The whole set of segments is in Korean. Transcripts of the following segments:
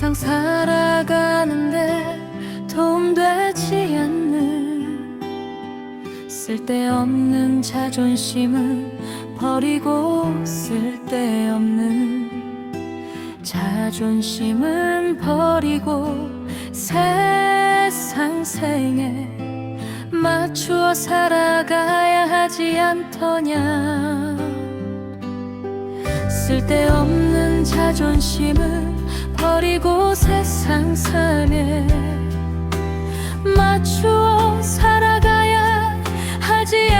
세상 살아가는데 도움되지 않는 쓸데없는 자존심은 버리고 쓸데없는 자존심은 버리고 세상 생에 맞추어 살아가야 하지 않더냐. 쓸데없는 자존심은 버리고 세상 상에 맞추어 살아가야 하지 않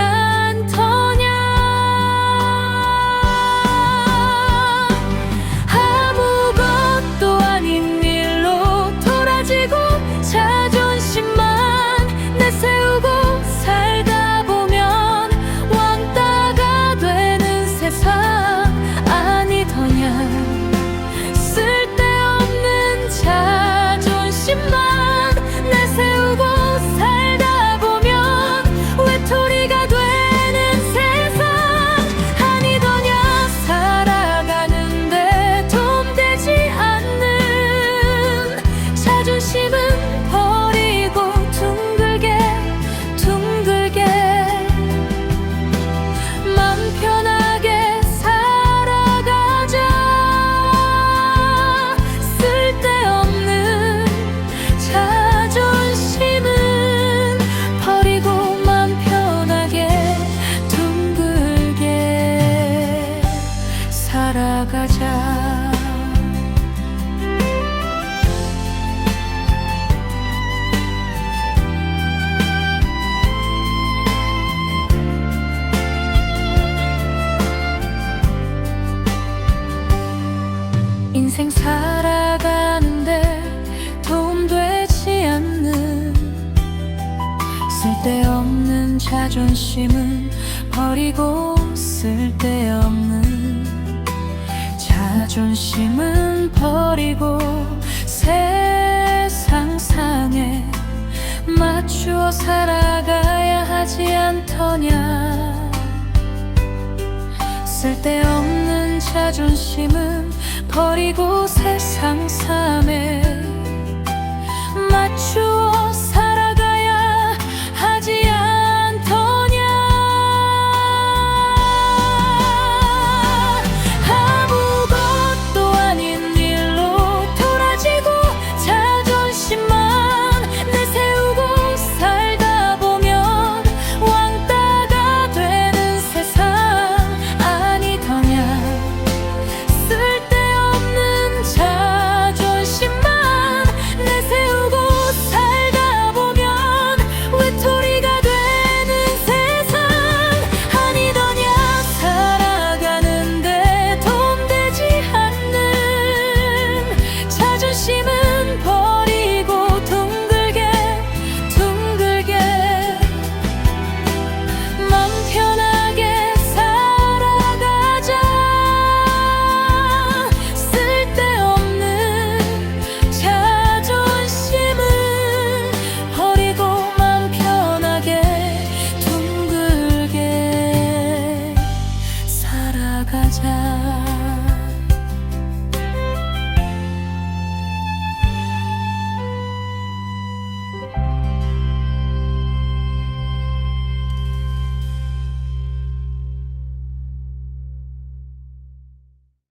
자존심은 버리고 쓸데없는. 자존심은 버리고 세상 상에 맞추어 살아가야 하지 않더냐. 쓸데없는 자존심은 버리고 세상 삶에